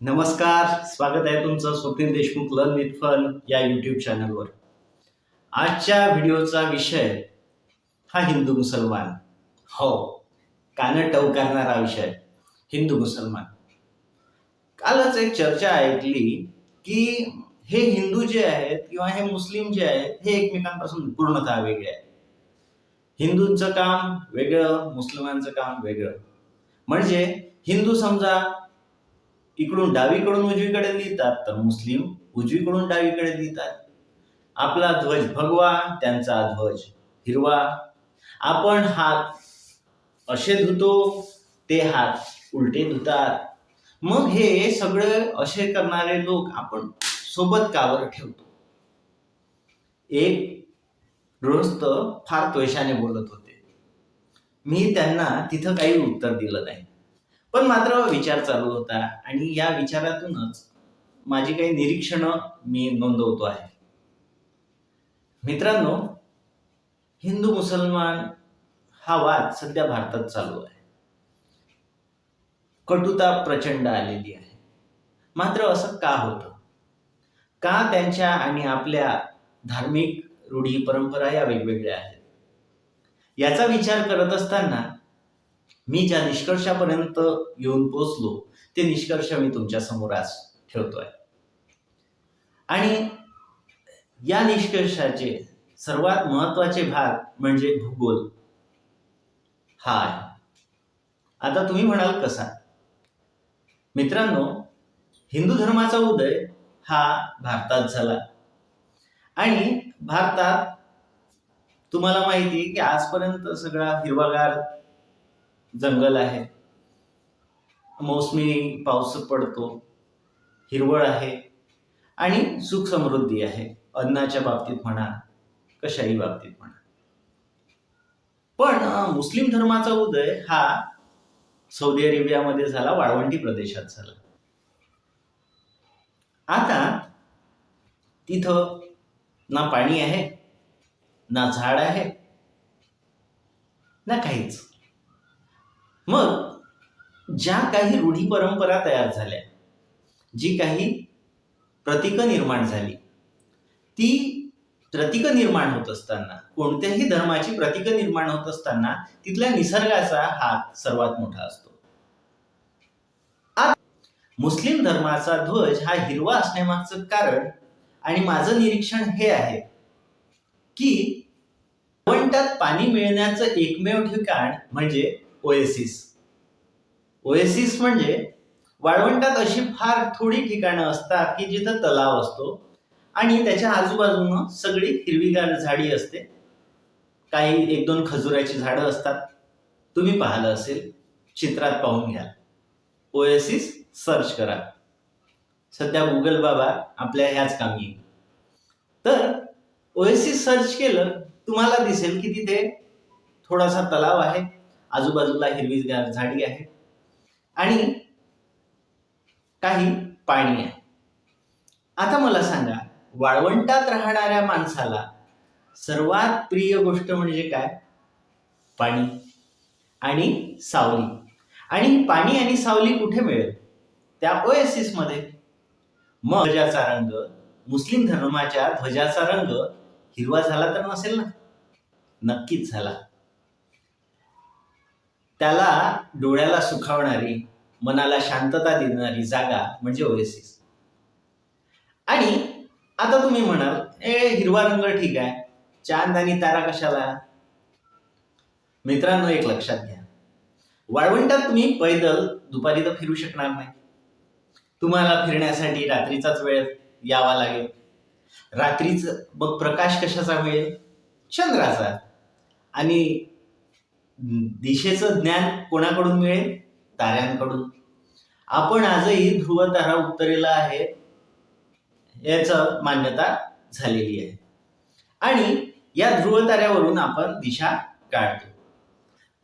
नमस्कार स्वागत आहे तुमचं Swapnil Deshmukh learn with fun या युट्यूब चॅनलवर आजच्या व्हिडिओचा विषय हा हिंदू मुसलमान. हो कानं टवकारणारा विषय हिंदू मुसलमान. कालच एक चर्चा ऐकली की हे हिंदू जे आहेत किंवा हे मुस्लिम जे आहेत हे एकमेकांपासून पूर्णतः वेगळे आहेत. हिंदूंचं काम वेगळं मुस्लिमांचं काम वेगळं. म्हणजे हिंदू समजा इकडून डावीकडून उजवीकडे लिहितात तर मुस्लिम उजवीकडून डावीकडे लिहितात. आपला ध्वज भगवा त्यांचा ध्वज हिरवा. आपण हात असे धुतो ते हात उलटे धुतात. मग हे सगळे असे करणारे लोक आपण सोबत कावर ठेवतो. एक गृहस्थ फार त्वेषाने बोलत होते. मी त्यांना तिथं काही उत्तर दिलं नाही. पण मात्र विचार चालू होता आणि या विचारातूनच माझी काही निरीक्षणं मी नोंदवतो आहे. मित्रांनो हिंदू मुसलमान हा वाद सध्या भारतात चालू आहे. कटुता प्रचंड आलेली आहे. मात्र असं का होतं? का त्यांच्या आणि आपल्या धार्मिक रूढी परंपरा या वेगवेगळ्या आहेत? याचा विचार करत असताना मी ज्या निष्कर्षापर्यंत येऊन पोचलो ते निष्कर्ष मी तुमच्यासमोर आज ठेवतोय. आणि या निष्कर्षाचे सर्वात महत्त्वाचे भाग म्हणजे भूगोल. हा आहे. आता तुम्ही म्हणाल कसा? मित्रांनो हिंदू धर्माचा उदय हा भारतात झाला. आणि भारतात तुम्हाला माहिती आहे की आजपर्यंत सगळा हिरवागार जंगल आहे. मोसमी पाऊस पडतो. हिरवळ आहे. आणि सुख समृद्धी आहे. अन्नाच्या बाबतीत म्हणा कशाही बाबतीत म्हणा. पण मुस्लिम धर्माचा उदय हा सौदी अरेबियामध्ये झाला वाळवंटी प्रदेशात झाला. आता तिथं ना पाणी आहे ना झाड आहे ना काहीच. मग ज्या काही रूढी परंपरा तयार झाल्या जी काही प्रतीकं निर्माण झाली ती प्रतीकं निर्माण होत असताना कोणत्याही धर्माची प्रतीकं निर्माण होत असताना तिथल्या निसर्गाचा हात सर्वात मोठा असतो. मुस्लिम धर्माचा ध्वज हा हिरवा असण्यामागचं कारण आणि माझं निरीक्षण हे आहे की वंटात पाणी मिळण्याचं एकमेव ठिकाण म्हणजे ओएसिस. ओएसिस म्हणजे वाळवंटात अशी फार थोडी ठिकाणं असतात की जिथं तलाव असतो आणि त्याच्या आजूबाजूनं सगळी हिरवीगार झाडी असते. काही एक दोन खजुराची झाडं असतात. तुम्ही पाहिलं असेल चित्रात पाहून घ्या ओएसिस सर्च करा. सध्या गुगल बाबा आपल्या ह्याच कामी. येईल तर ओएसिस सर्च केलं तुम्हाला दिसेल की तिथे थोडासा तलाव आहे. आजूबाजूला हिरवीगार झाडी आहे. आणि काही पाणी आहे. आता मला सांगा वाळवंटात राहणाऱ्या माणसाला सर्वात प्रिय गोष्ट म्हणजे काय? पाणी आणि सावली. आणि पाणी आणि सावली कुठे मिळेल? त्या ओएसिसमध्ये मग ध्वजाचा रंग मुस्लिम धर्माच्या ध्वजाचा रंग हिरवा झाला तर नसेल ना? नक्कीच झाला. त्याला डोळ्याला सुखावणारी मनाला शांतता देणारी जागा म्हणजे ओएसिस आणि आता तुम्ही म्हणाल ए हिरवा रंग ठीक आहे. चांद आणि तारा कशाला? मित्रांनो एक लक्षात घ्या. वाळवंटात तुम्ही पैदल दुपारी तर फिरू शकणार नाही. तुम्हाला फिरण्यासाठी रात्रीचाच वेळ यावा लागेल. रात्रीच मग प्रकाश कशाचा मिळेल चंद्राचा. आणि दिशेचं ज्ञान कोणाकडून मिळेल? ताऱ्यांकडून. आपण आजही ध्रुव तारा उत्तरेला आहे याचं मान्यता झालेली आहे. आणि या ध्रुव ताऱ्यावरून आपण दिशा काढतो.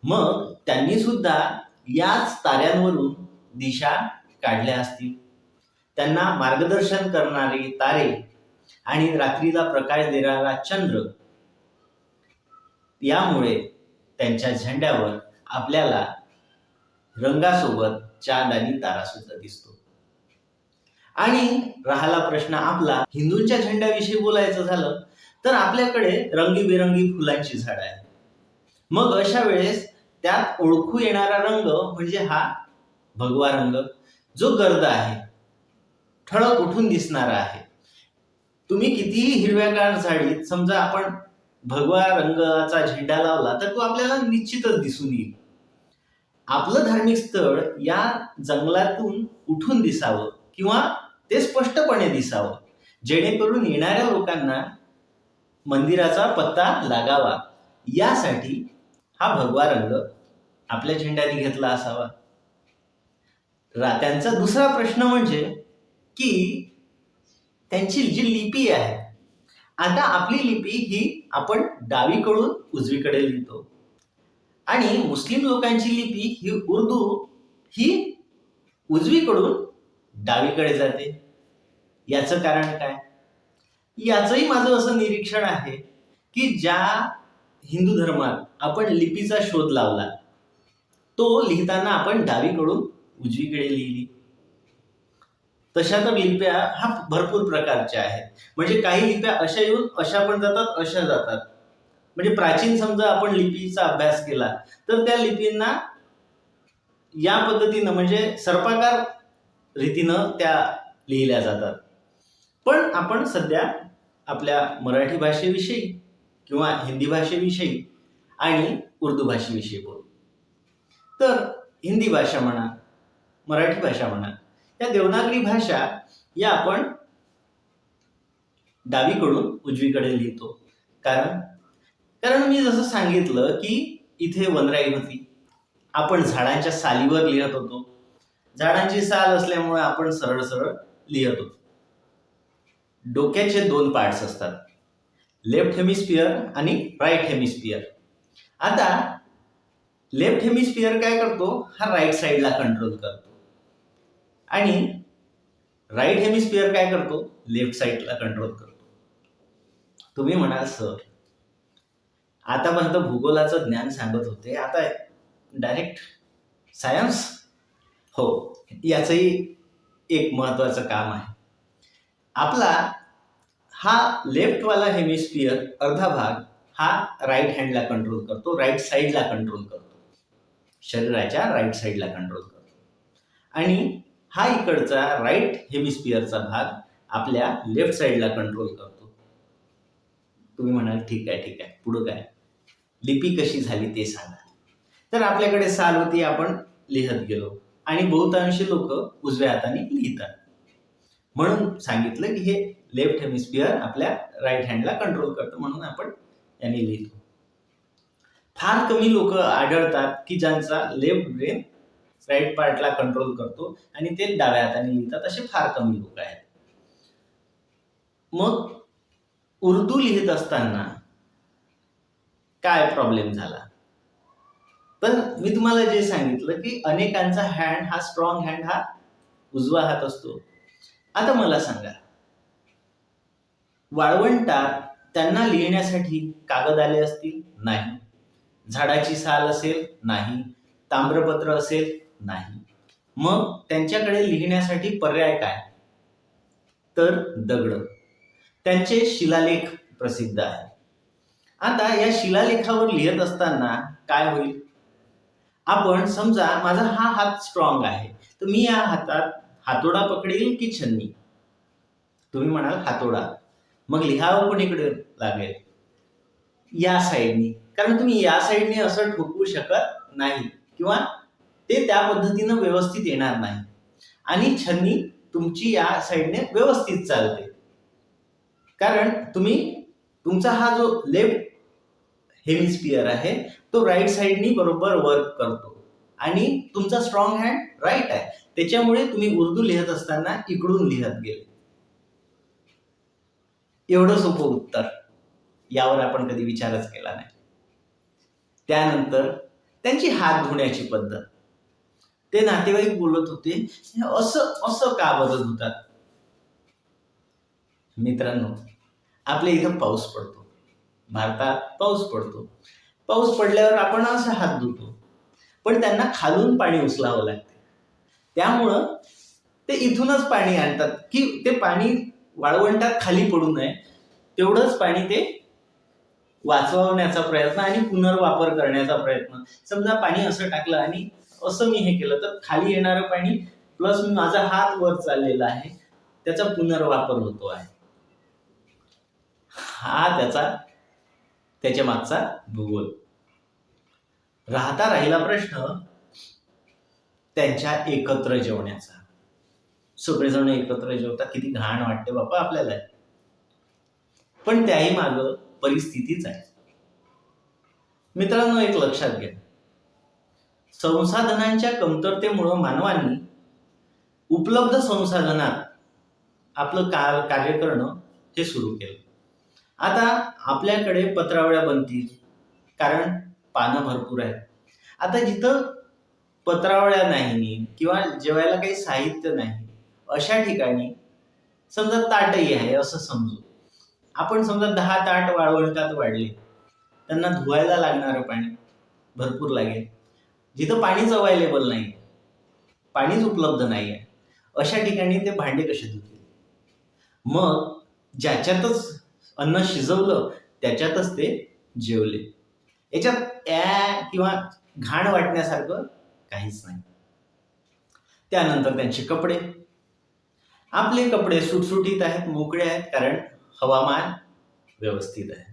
मग त्यांनी सुद्धा याच ताऱ्यांवरून दिशा काढल्या असतील. त्यांना मार्गदर्शन करणारे तारे आणि रात्रीला प्रकाश देणारा चंद्र. यामुळे त्यांच्या झेंड्यावर आपल्याला रंगासोबत चांद आणि तारा सुद्धा दिसतो. आणि राहिला प्रश्न आपला हिंदूंच्या झेंड्याविषयी बोलायचं झालं तर आपल्याकडे रंगीबेरंगी फुलांची झाड आहे मग अशा वेळेस त्यात ओळखू येणारा रंग म्हणजे हा भगवा रंग जो गर्द आहे ठळक उठून दिसणारा आहे. तुम्ही कितीही हिरव्यागार झाडीत समजा आपण भगवा रंगाचा झेंडा लावला तर तो आपल्याला निश्चितच दिसून येईल. आपलं धार्मिक स्थळ या जंगलातून उठून दिसावं किंवा ते स्पष्टपणे दिसावं. जेणेकरून येणाऱ्या लोकांना मंदिराचा पत्ता लागावा. यासाठी हा भगवा रंग आपल्या झेंड्याने घेतला असावा. रा- त्यांचा दुसरा प्रश्न म्हणजे की त्यांची जी लिपी आहे आता आपली लिपी ही आपण डावीकडून उजवीकडे लिहितो. आणि मुस्लिम लोकांची लिपी ही उर्दू ही उजवीकडून डावीकडे जाते. याचं कारण काय? याचंही माझं असं निरीक्षण आहे की ज्या हिंदू धर्मात आपण लिपीचा शोध लावला तो लिहिताना आपण डावीकडून उजवीकडे लिहिली. तशा तर लिप्या हा भरपूर प्रकारच्या आहेत. म्हणजे काही लिप्या अशा येऊन अशा पण जातात अशा जातात. म्हणजे प्राचीन समजा आपण लिपीचा अभ्यास केला तर त्या लिपींना या पद्धतीनं म्हणजे सर्पाकार रीतीनं त्या लिहिल्या जातात. पण आपण सध्या आपल्या मराठी भाषेविषयी किंवा हिंदी भाषेविषयी आणि उर्दू भाषेविषयी बोलू. तर हिंदी भाषा म्हणा मराठी भाषा म्हणा या देवनागरी भाषा या आपण डावीकडून उजवीकडे लिहितो. कारण कारण मी जसं सांगितलं की इथे वनराई होती. आपण झाडांच्या सालीवर लिहित होतो. झाडांची साल असल्यामुळे आपण सरळ सरळ लिहित होतो. डोक्याचे दोन पार्ट्स असतात. लेफ्ट हेमिस्फिअर आणि राईट हेमिस्फिअर. आता लेफ्ट हेमिस्फिअर काय करतो? हा राईट साईडला कंट्रोल करतो. आणि राईट हेमिस्फिअर काय करतो? लेफ्ट साईडला कंट्रोल करतो. तुम्ही म्हणाल सर आतापर्यंत भूगोलाचं ज्ञान सांगत होते. आता डायरेक्ट सायन्स हो याचंही एक महत्वाचं काम आहे. आपला हा लेफ्टवाला हेमिस्फिअर अर्धा भाग हा राईट हँडला कंट्रोल करतो राईट साईडला कंट्रोल करतो. शरीराच्या राईट साईडला कंट्रोल करतो. आणि हा इकडचा राईट हेमिस्फिअरचा भाग आपल्या लेफ्ट साईडला कंट्रोल करतो. तुम्ही म्हणाल ठीक आहे ठीक आहे. पुढं काय? लिपी कशी झाली ते सांगा. तर आपल्याकडे साल होती आपण लिहत गेलो आणि बहुतांशी लोक उजव्या हाताने लिहितात. म्हणून सांगितलं की हे लेफ्ट हेमिस्फिअर आपल्या राईट हँडला कंट्रोल करतो म्हणून आपण यांनी लिहितो. फार कमी लोक आढळतात की ज्यांचा लेफ्ट ब्रेन राईट पार्टला कंट्रोल करतो आणि ते डाव्या हाताने लिहितात असे फार कमी लोक आहेत. मग उर्दू लिहित असताना काय प्रॉब्लेम झाला? तर मी तुम्हाला जे सांगितलं की अनेकांचा हँड हा स्ट्रॉंग हँड हा उजवा हात असतो. आता मला सांगा वाळवंटात त्यांना लिहिण्यासाठी कागद आले असतील? नाही. झाडाची साल असेल? नाही. ताम्रपत्र असेल? नाही. मग त्यांच्याकडे लिहिण्यासाठी पर्याय काय? तर दगड. त्यांचे शिलालेख प्रसिद्ध आहे. आता या शिलालेखावर लिहित असताना काय होईल? आपण समजा माझा हा हात स्ट्रॉंग आहे. तर मी या हातात हातोडा पकडेल की छन्नी? तुम्ही म्हणाल हातोडा. मग लिहावं कोणीकडे लागेल? या साईडनी. कारण तुम्ही या साईडने असं ठोकू शकत नाही. किंवा ते त्या पद्धतीनं व्यवस्थित येणार नाही. आणि छन्नी तुमची या साईडने व्यवस्थित चालते. कारण तुम्ही तुमचा हा जो लेफ्ट हेमिस्पियर आहे तो राईट साईडनी बरोबर वर्क करतो. आणि तुमचा स्ट्रॉंग हँड राईट आहे. त्याच्यामुळे तुम्ही उर्दू लिहत असताना इकडून लिहत गेले. एवढं सोपं उत्तर. यावर आपण कधी विचारच केला नाही. त्यानंतर त्यांची हात धुण्याची पद्धत. ते नातेवाईक बोलत होते. असं असं का बदल होतात? मित्रांनो आपल्या इथं पाऊस पडतो. भारतात पाऊस पडतो. पाऊस पडल्यावर आपण असं हात धुतो. पण त्यांना खालून पाणी उचलावं लागते. त्यामुळं ते इथूनच पाणी आणतात की ते पाणी वाळवंटात खाली पडू नये. तेवढंच पाणी ते वाचवण्याचा प्रयत्न आणि पुनर्वापर करण्याचा प्रयत्न. समजा पाणी असं टाकलं आणि असं मी हे केलं. तर खाली येणारं पाणी प्लस मी माझा हात वर चाललेला आहे. त्याचा पुनर्वापर होतो आहे. हा त्याचा त्याच्या मागचा भूगोल. राहता राहिला प्रश्न त्यांच्या एकत्र जेवण्याचा. सगळेजण एकत्र जेवतात. किती घाण वाटते बापा आपल्याला. पण त्याही माग परिस्थितीच आहे. मित्रांनो एक लक्षात घ्या. संसाधनांच्या कमतरतेमुळं मानवाने उपलब्ध संसाधनात आपलं का कार्य करणं हे सुरू केलं. आता आपल्याकडे पत्रावळ्या बनतील कारण पानं भरपूर आहेत. आता जिथं पत्रावळ्या नाही किंवा जेवायला काही साहित्य नाही अशा ठिकाणी समजा ताटही आहे असं समजू. आपण समजा दहा ताट वाळवंटात वाढले त्यांना धुवायला लागणारं पाणी भरपूर लागेल. जिथं पाणीच अवेलेबल नाही. पाणीच उपलब्ध नाही आहे अशा ठिकाणी ते भांडे कसे धुतील? मग ज्याच्यातच अन्न शिजवलं त्याच्यातच ते जेवले. याच्यात ॲ किंवा घाण वाटण्यासारखं काहीच नाही. त्यानंतर त्यांचे कपडे. आपले कपडे सुटसुटीत आहेत मोकळे आहेत कारण हवामान व्यवस्थित आहे.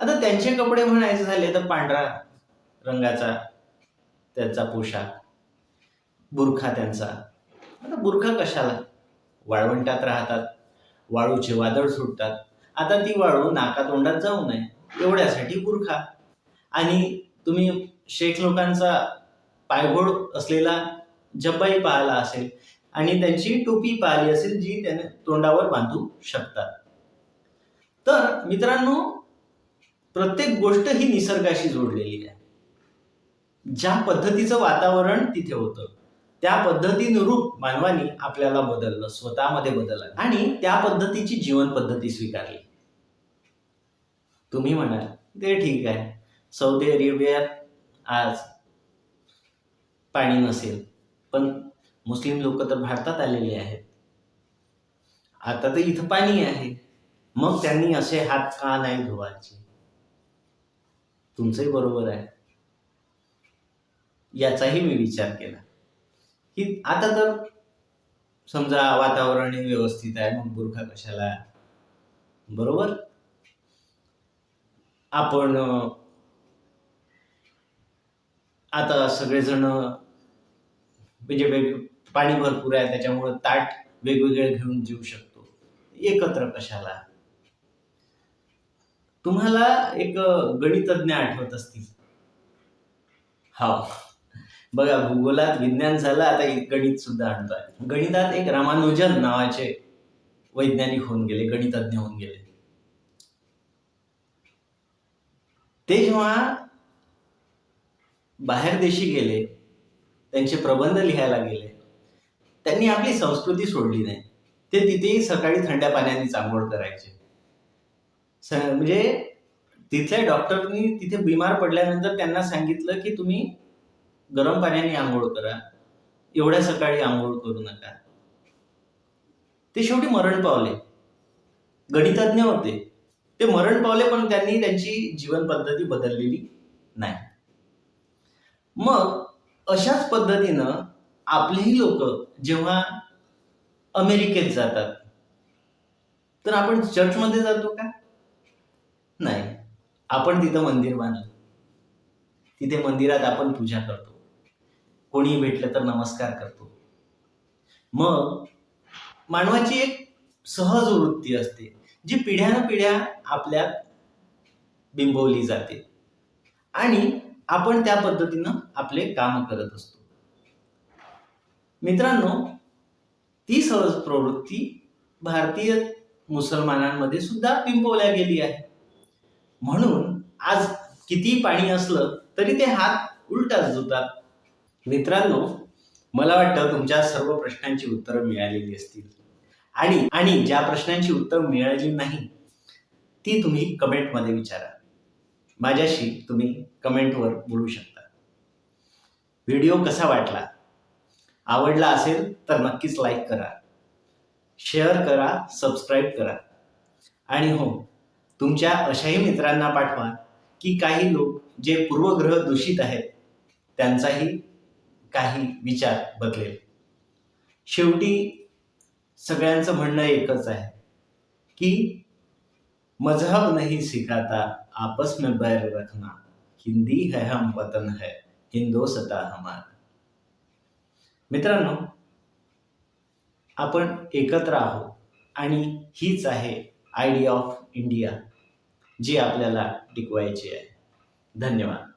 आता त्यांचे कपडे म्हणायचे झाले तर पांढरा रंगाचा त्यांचा पोशाख बुरखा त्यांचा. आता बुरखा कशाला? वाळवंटात राहतात वाळूचे वादळ सुटतात. आता ती वाळू नाकातोंडात जाऊ नये एवढ्यासाठी बुरखा. आणि तुम्ही शेख लोकांचा पायघोड असलेला जब्बाई पाहिला असेल आणि त्यांची टोपी पाहिली असेल जी त्याने तोंडावर बांधू शकतात. तर मित्रांनो प्रत्येक गोष्ट ही निसर्गाशी जोडलेली आहे. ज्या पद्धतीचं वातावरण तिथे होतं त्या पद्धतीनुरूप मानवाने आपल्याला बदललं स्वतःमध्ये बदललं आणि त्या पद्धतीची जीवन पद्धती स्वीकारली. तुम्ही म्हणाल ते ठीक आहे. सौदी अरेबियात आज पाणी नसेल पण मुस्लिम लोक तर भारतात आलेले आहेत. आता तर इथं पाणी आहे. मग त्यांनी असे हात का नाही धुवायचे. तुमचंही बरोबर आहे. याचाही मी विचार केला. की आता तर समजा वातावरण व्यवस्थित आहे मग बुरखा कशाला? बरोबर? आपण आता सगळेजण म्हणजे वेग पाणी भरपूर आहे त्याच्यामुळे ताट वेगवेगळे घेऊन जेऊ शकतो. एकत्र कशाला? तुम्हाला एक गणितज्ञ आठवत असतील. हा बघा भूगोलात विज्ञान झालं आता गणित सुद्धा आणतोय गणितात एक रामानुजन नावाचे वैज्ञानिक होऊन गेले गणितज्ञ होऊन गेले. ते जेव्हा बाहेर देशी गेले त्यांचे प्रबंध लिहायला गेले त्यांनी आपली संस्कृती सोडली नाही. ते तिथेही सकाळी थंड्या पाण्याने आंघोळ करायचे. म्हणजे तिथल्या डॉक्टरनी तिथे बिमार पडल्यानंतर त्यांना सांगितलं की तुम्ही गरम पाण्याने आंघोळ करा. एवढ्या सकाळी आंघोळ करू नका. ते शेवटी मरण पावले. गणितज्ञ होते. ते मरण पावले पण त्यांनी त्यांची जीवन पद्धती बदललेली नाही. मग अशाच पद्धतीनं आपलेही लोक जेव्हा अमेरिकेत जातात तर आपण चर्चमध्ये जातो का? नाही. आपण तिथं मंदिर बांधलं. तिथे मंदिरात आपण पूजा करतो. कोणी भेटलं तर नमस्कार करतो. मग मानवाची एक सहज वृत्ती असते जी पिढ्यानं पिढ्या आपल्यात बिंबवली जाते. आणि आपण त्या पद्धतीनं आपले काम करत असतो. मित्रांनो ती सहज प्रवृत्ती भारतीय मुसलमानांमध्ये सुद्धा बिंबवल्या गेली आहे. म्हणून आज किती पाणी असलं तरी ते हात उलटाच धुतात. मित्रांनो मला वाटतं तुमच्या सर्व प्रश्नांची उत्तरं मिळालेली असतील. आणि आणि ज्या प्रश्नांची उत्तर मिळाली नाही ती तुम्ही कमेंटमध्ये विचारा. माझ्याशी तुम्ही कमेंटवर बोलू शकता. व्हिडिओ कसा वाटला? आवडला असेल तर नक्कीच लाईक करा. शेअर करा सबस्क्राईब करा. आणि हो तुमच्या अशाही मित्रांना पाठवा की काही लोक जे पूर्वग्रह दूषित आहेत त्यांचाही काही विचार बदलेल. शेवटी सगळ्यांचं म्हणणं एकच आहे की मजहब नहीं सिखाता आपस में बैर रखना. हिंदी है हम वतन है हिंदोसता हमारा. मित्रांनो आपण एकत्र आहोत आणि हीच आहे आयडिया ऑफ इंडिया जी आपल्याला टिकवायची आहे. धन्यवाद.